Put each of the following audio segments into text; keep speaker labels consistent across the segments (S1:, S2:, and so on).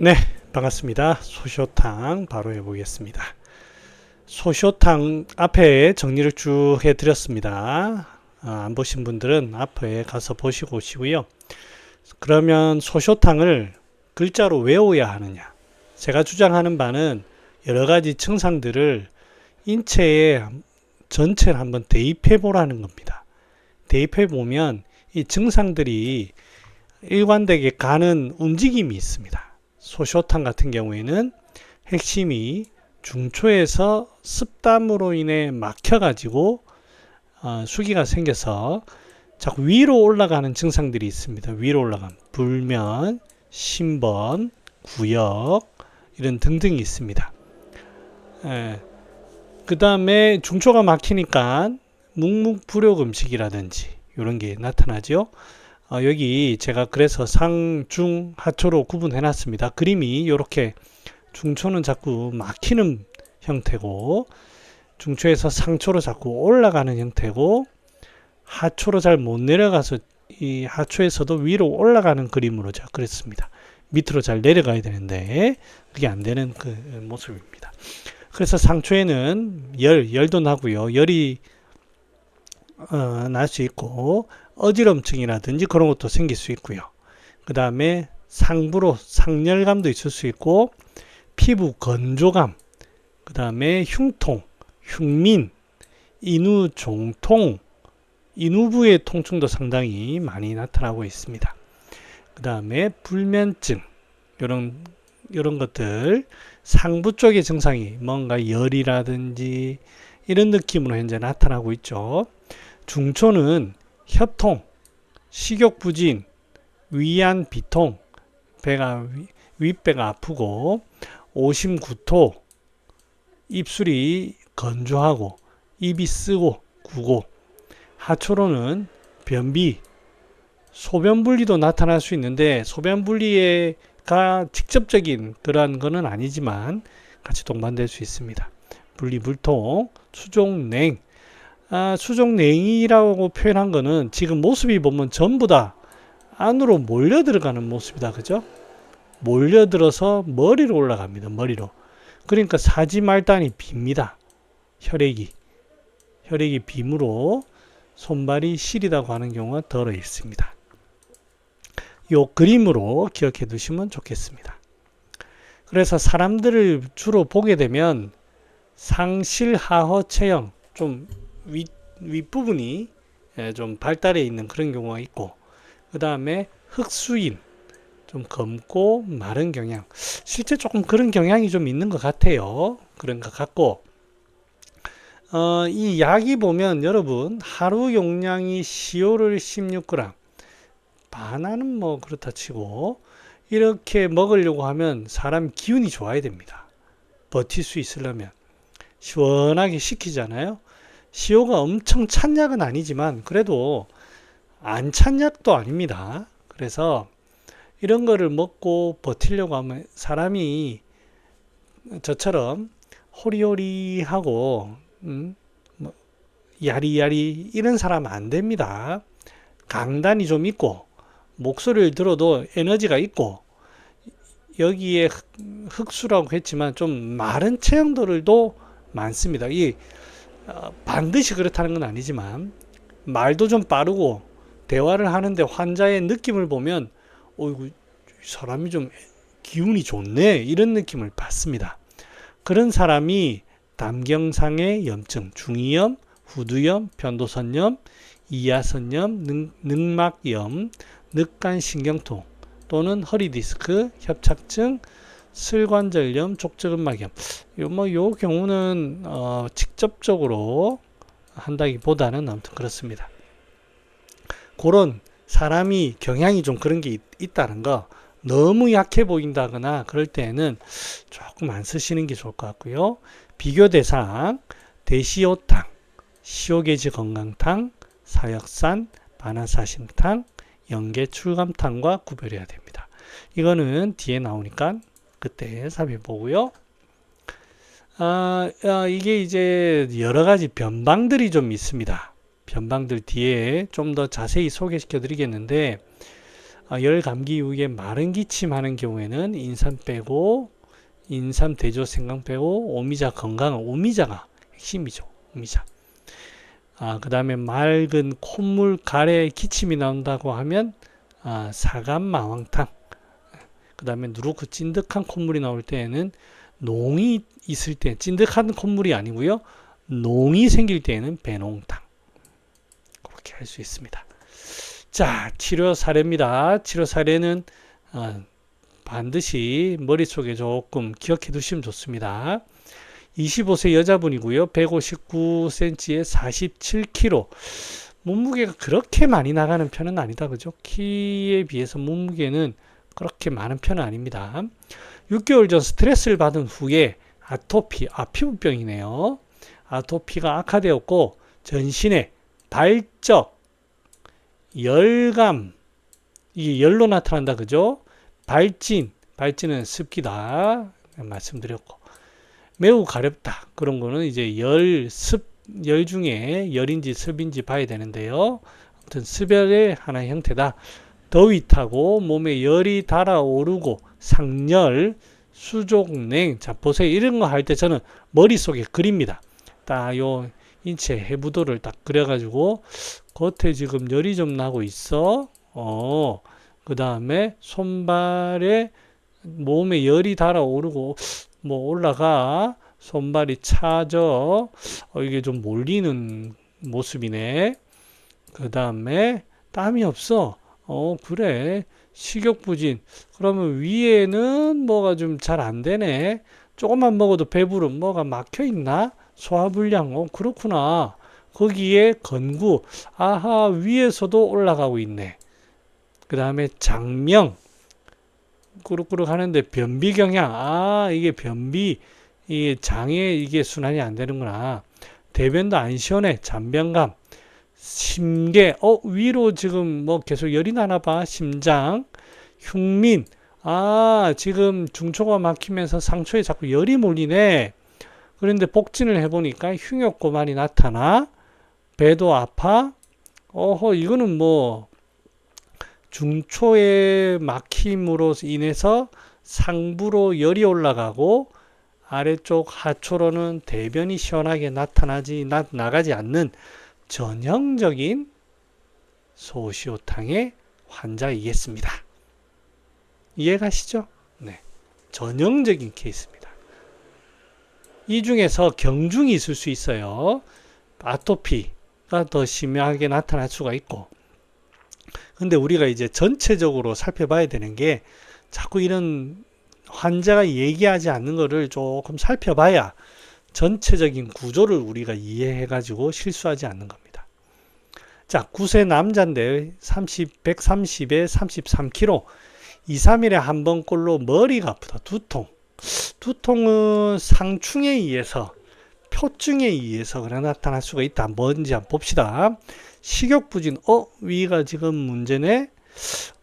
S1: 네, 반갑습니다. 소쇼탕 바로 해보겠습니다. 소쇼탕 앞에 정리를 쭉 해드렸습니다. 아, 안 보신 분들은 앞에 가서 보시고 오시고요. 그러면 소쇼탕을 글자로 외워야 하느냐? 제가 주장하는 바는 여러 가지 증상들을 인체에 전체를 한번 대입해 보라는 겁니다. 대입해 보면 이 증상들이 일관되게 가는 움직임이 있습니다. 소쇼탕 같은 경우에는 핵심이 중초에서 습담으로 인해 막혀가지고 어, 수기가 생겨서 자꾸 위로 올라가는 증상들이 있습니다. 위로 올라간 불면, 신번, 구역 이런 등등이 있습니다. 그 다음에 중초가 막히니까 묵묵부력 음식이라든지 이런 게 나타나죠. 어, 여기 제가 그래서 상, 중, 하초로 구분해 놨습니다. 그림이 이렇게 중초는 자꾸 막히는 형태고 중초에서 상초로 자꾸 올라가는 형태고 하초로 잘 못 내려가서 이 하초에서도 위로 올라가는 그림으로 제가 그랬습니다. 밑으로 잘 내려가야 되는데 그게 안 되는 그 모습입니다. 그래서 상초에는 열, 열도 나고요. 열이 어, 날 수 있고 어지럼증이라든지 그런 것도 생길 수 있고요. 그 다음에 상부로 상열감도 있을 수 있고 피부 건조감, 그 다음에 흉통, 흉민, 인후 종통, 인후부의 통증도 상당히 많이 나타나고 있습니다. 그 다음에 불면증, 이런 이런 것들 상부 쪽의 증상이 뭔가 열이라든지 이런 느낌으로 현재 나타나고 있죠. 중초는 혀통, 식욕부진, 위안 비통, 배가 윗배가 아프고 오심구토, 입술이 건조하고 입이 쓰고 구고 하초로는 변비, 소변 분리도 나타날 수 있는데 소변 분리가 직접적인 그러한 것은 아니지만 같이 동반될 수 있습니다. 분리 불통, 수종냉, 아, 수족 냉이라고 표현한 거는 지금 모습이 보면 전부 다 안으로 몰려 들어가는 모습이다. 그죠? 몰려들어서 머리로 올라갑니다. 머리로. 그러니까 사지 말단이 빕니다. 혈액이. 혈액이 빔으로 손발이 시리다고 하는 경우가 덜어 있습니다. 요 그림으로 기억해 두시면 좋겠습니다. 그래서 사람들을 주로 보게 되면 상실하허 체형 좀 윗, 윗부분이 예, 좀 발달해 있는 그런 경우가 있고 그 다음에 흑수인 좀 검고 마른 경향. 실제 조금 그런 경향이 좀 있는 것 같아요. 그런 것 같고. 어, 이 약이 보면 여러분 하루 용량이 시오를 16g 바나는 뭐 그렇다 치고 이렇게 먹으려고 하면 사람 기운이 좋아야 됩니다. 버틸 수 있으려면. 시원하게 식히잖아요 시효가 엄청 찬 약은 아니지만 그래도 안 찬 약도 아닙니다. 그래서 이런 거를 먹고 버티려고 하면 사람이 저처럼 호리호리하고 음, 뭐 야리야리 이런 사람 안 됩니다. 강단이 좀 있고 목소리를 들어도 에너지가 있고 여기에 흑수라고 했지만 좀 마른 체형들도 많습니다. 이 어, 반드시 그렇다는 건 아니지만 말도 좀 빠르고 대화를 하는데 환자의 느낌을 보면 어이구 사람이 좀 기운이 좋네 이런 느낌을 받습니다. 그런 사람이 담경상의 염증, 중이염, 후두염, 변도선염, 이하선염, 능, 늑막염, 늑간신경통 또는 허리디스크, 협착증, 슬관절염, 족저근막염. 요, 뭐, 요 경우는, 어, 직접적으로 한다기보다는 아무튼 그렇습니다. 그런 사람이 경향이 좀 그런 게 있, 다는 거, 너무 약해 보인다거나 그럴 때는 조금 안 쓰시는 게 좋을 것 같고요. 비교 대상, 대시오탕, 시오게지 건강탕, 사역산, 바나사심탕, 연계 출감탕과 구별해야 됩니다. 이거는 뒤에 나오니까 그때 살펴보고요. 아, 아, 이게 이제 여러 가지 변방들이 좀 있습니다. 변방들 뒤에 좀 더 자세히 소개시켜 드리겠는데, 아, 열 감기 이후에 마른 기침하는 경우에는 인삼 빼고 인삼 대조 생강 빼고 오미자 건강한 오미자가 핵심이죠. 오미자. 아, 그 다음에 맑은 콧물 가래 기침이 나온다고 하면 아, 사감 마왕탕. 그 다음에 누렇고 찐득한 콧물이 나올 때에는 농이 있을 때 찐득한 콧물이 아니고요. 농이 생길 때에는 배농탕. 그렇게 할 수 있습니다. 자, 치료 사례입니다. 치료 사례는 어, 반드시 머릿속에 조금 기억해 두시면 좋습니다. 25세 여자분이고요. 159cm에 47kg. 몸무게가 그렇게 많이 나가는 편은 아니다. 그죠? 키에 비해서 몸무게는 그렇게 많은 편은 아닙니다. 6개월 전 스트레스를 받은 후에 아토피, 아, 피부병이네요. 아토피가 악화되었고, 전신에 발적, 열감, 이게 열로 나타난다. 그죠? 발진, 발진은 습기다. 말씀드렸고. 매우 가렵다. 그런 거는 이제 열, 습, 열 중에 열인지 습인지 봐야 되는데요. 아무튼 습열의 하나의 형태다. 더위 타고 몸에 열이 달아오르고 상열, 수족냉. 자, 보세요. 이런 거 할 때 저는 머릿속에 그립니다. 딱 요 인체 해부도를 딱 그려가지고 겉에 지금 열이 좀 나고 있어. 어, 그 다음에 손발에 몸에 열이 달아오르고 뭐 올라가 손발이 차져 어, 이게 좀 몰리는 모습이네. 그 다음에 땀이 없어. 어 그래 식욕부진. 그러면 위에는 뭐가 좀 잘 안 되네. 조금만 먹어도 배부름 뭐가 막혀 있나? 소화불량. 어 그렇구나. 거기에 건구. 아하 위에서도 올라가고 있네. 그 다음에 장명. 꾸룩꾸룩 하는데 변비 경향. 아, 이게 변비, 이게 장에 이게 순환이 안 되는구나. 대변도 안 시원해. 잔변감. 심계. 어, 위로 지금 뭐 계속 열이 나나 봐. 심장. 흉민. 아, 지금 중초가 막히면서 상초에 자꾸 열이 몰리네. 그런데 복진을 해보니까 흉욕고만이 나타나. 배도 아파. 어허, 이거는 뭐 중초의 막힘으로 인해서 상부로 열이 올라가고 아래쪽 하초로는 대변이 시원하게 나타나지 나, 나가지 않는 전형적인 소시오탕의 환자이겠습니다. 이해가시죠? 네. 전형적인 케이스입니다. 이 중에서 경중이 있을 수 있어요. 아토피가 더 심하게 나타날 수가 있고 근데 우리가 이제 전체적으로 살펴봐야 되는 게 자꾸 이런 환자가 얘기하지 않는 거를 조금 살펴봐야 전체적인 구조를 우리가 이해해 가지고 실수하지 않는 겁니다. 자, 9세 남자인데 30, 130에 33kg. 2, 3일에 한 번 꼴로 머리가 아프다. 두통. 두통은 상충에 의해서 표증에 의해서 그래 나타날 수가 있다. 뭔지 한번 봅시다. 식욕부진, 어, 위가 지금 문제네?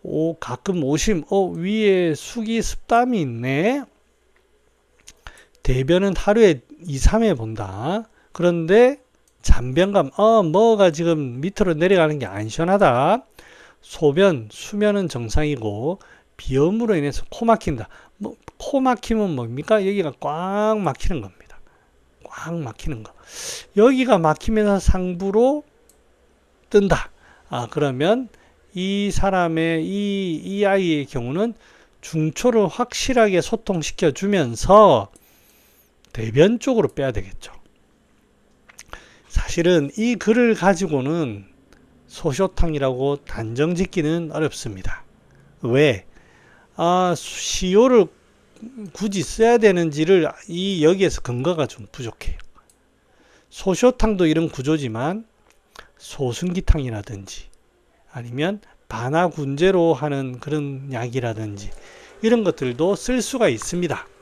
S1: 오, 가끔 오심, 어, 위에 숙이 습담이 있네? 대변은 하루에 2, 3회 본다. 그런데 잔변감, 어, 뭐가 지금 밑으로 내려가는 게 안 시원하다. 소변, 수면은 정상이고, 비염으로 인해서 코 막힌다. 뭐, 코 막히면 뭡니까? 여기가 꽉 막히는 겁니다. 꽉 막히는 거. 여기가 막히면서 상부로 뜬다. 아, 그러면 이 사람의 이, 이 아이의 경우는 중초를 확실하게 소통시켜 주면서 대변 쪽으로 빼야 되겠죠. 사실은 이 글을 가지고는 소쇼탕이라고 단정 짓기는 어렵습니다. 왜? 아, 시효를 굳이 써야 되는지를 이 여기에서 근거가 좀 부족해요. 소쇼탕도 이런 구조지만 소순기탕이라든지 아니면 반화군제로 하는 그런 약이라든지 이런 것들도 쓸 수가 있습니다.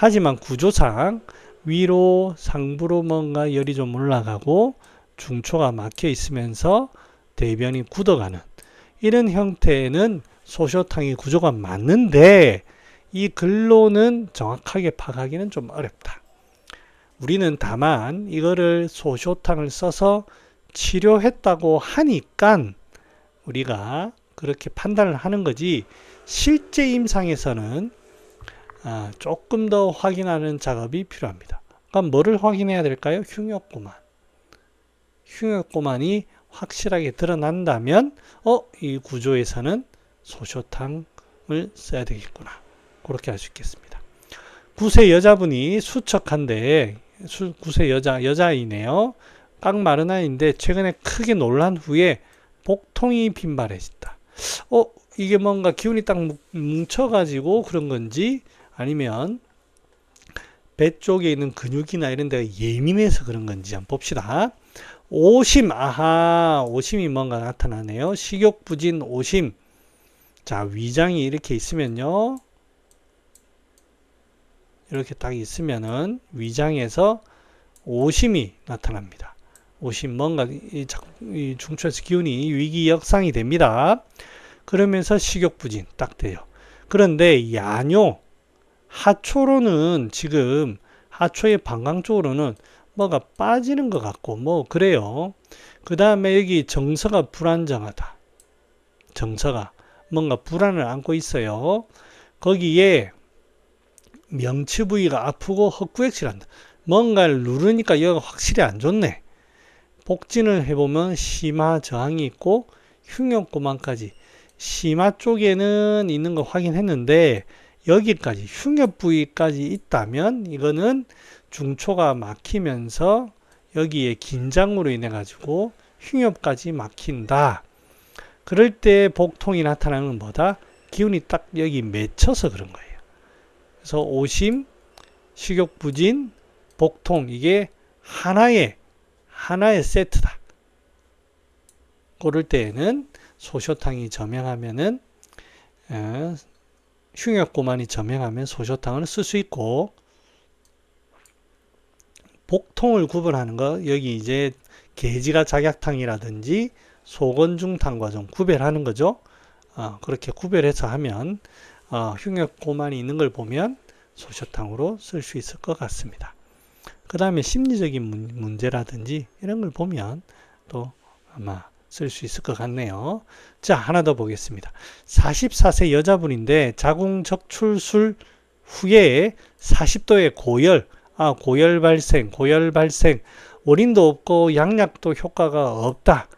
S1: 하지만 구조상 위로 상부로 뭔가 열이 좀 올라가고 중초가 막혀 있으면서 대변이 굳어가는 이런 형태는 소쇼탕의 구조가 맞는데 이 글로는 정확하게 파악하기는 좀 어렵다. 우리는 다만 이거를 소쇼탕을 써서 치료했다고 하니까 우리가 그렇게 판단을 하는 거지 실제 임상에서는 아, 조금 더 확인하는 작업이 필요합니다. 그럼 뭐를 확인해야 될까요? 흉역고만. 흉역고만이 확실하게 드러난다면 어, 이 구조에서는 소쇼탕을 써야 되겠구나. 그렇게 할 수 있겠습니다. 구세 여자분이 수척한데 수, 구세 여자 여자이네요. 깡 마른 아이인데 최근에 크게 놀란 후에 복통이 빈발해졌다. 어, 이게 뭔가 기운이 딱 뭉- 뭉쳐가지고 그런 건지 아니면 배 쪽에 있는 근육이나 이런 데가 예민해서 그런 건지 한번 봅시다. 오심, 아하, 오심이 뭔가 나타나네요. 식욕부진, 오심. 자, 위장이 이렇게 있으면요. 이렇게 딱 있으면은 위장에서 오심이 나타납니다. 오심, 뭔가 이, 중추에서 기운이 위기 역상이 됩니다. 그러면서 식욕부진 딱 돼요. 그런데 야뇨, 하초로는 지금 하초의 방광 쪽으로는 뭐가 빠지는 것 같고 뭐 그래요. 그 다음에 여기 정서가 불안정하다. 정서가 뭔가 불안을 안고 있어요. 거기에 명치 부위가 아프고 헛구역질한다. 뭔가를 누르니까 여기가 확실히 안 좋네. 복진을 해보면 심화 저항이 있고 흉역고만까지 심화 쪽에는 있는 거 확인했는데 여기까지 흉엽 부위까지 있다면 이거는 중초가 막히면서 여기에 긴장으로 인해 가지고 흉엽까지 막힌다. 그럴 때 복통이 나타나는 건 뭐다? 기운이 딱 여기 맺혀서 그런 거예요. 그래서 오심, 식욕 부진, 복통 이게 하나의 하나의 세트다. 그럴 때에는 소쇼탕이 점행하면은 어, 흉역고만이 점행하면 소쇼탕을 쓸 수 있고 복통을 구분하는 거 여기 이제 개지가 작약탕이라든지 소건중탕과 좀 구별하는 거죠. 어, 그렇게 구별해서 하면 어, 흉역고만이 있는 걸 보면 소쇼탕으로 쓸 수 있을 것 같습니다. 그 다음에 심리적인 문, 문제라든지 이런 걸 보면 또 아마 쓸 수 있을 것 같네요. 자, 하나 더 보겠습니다. 44세 여자분인데 자궁 적출술 후에 40도의 고열, 아, 고열 발생, 고열 발생, 원인도 없고 양약도 효과가 없다.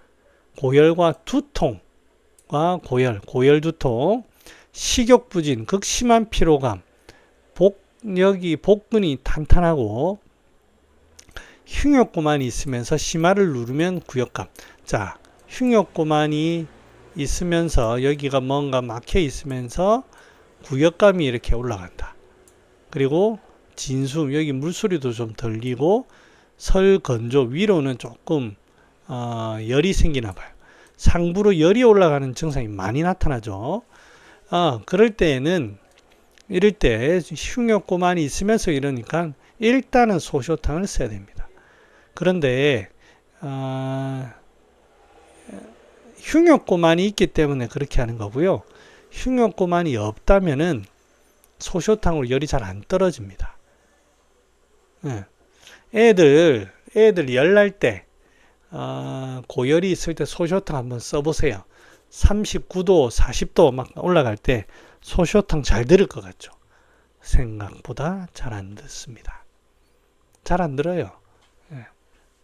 S1: 고열과 두통과 고열, 고열 두통, 식욕 부진, 극심한 피로감, 복, 여기 복근이 탄탄하고 흉욕고만이 있으면서 심화를 누르면 구역감. 자, 흉욕고만이 있으면서 여기가 뭔가 막혀 있으면서 구역감이 이렇게 올라간다. 그리고 진숨 여기 물소리도 좀 들리고 설 건조 위로는 조금 어, 열이 생기나 봐요. 상부로 열이 올라가는 증상이 많이 나타나죠. 어, 그럴 때에는 이럴 때 흉욕고만이 있으면서 이러니까 일단은 소쇼탕을 써야 됩니다. 그런데 어, 흉역고만이 있기 때문에 그렇게 하는 거고요. 흉역고만이 없다면은 소쇼탕으로 열이 잘 안 떨어집니다. 예. 애들 애들 열 날 때 어, 고열이 있을 때 소쇼탕 한번 써보세요. 39도, 40도 막 올라갈 때 소쇼탕 잘 들을 것 같죠? 생각보다 잘 안 듣습니다. 잘 안 들어요. 예.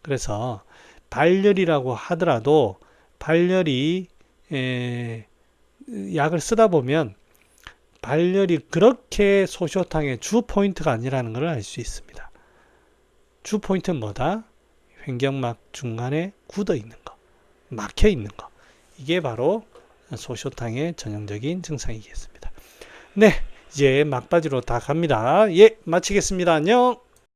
S1: 그래서 발열이라고 하더라도 발열이 에, 약을 쓰다 보면 발열이 그렇게 소쇼탕의 주 포인트가 아니라는 걸 알 수 있습니다. 주 포인트는 뭐다? 횡격막 중간에 굳어 있는 거, 막혀 있는 거. 이게 바로 소쇼탕의 전형적인 증상이겠습니다. 네, 이제 막바지로 다 갑니다. 예, 마치겠습니다. 안녕.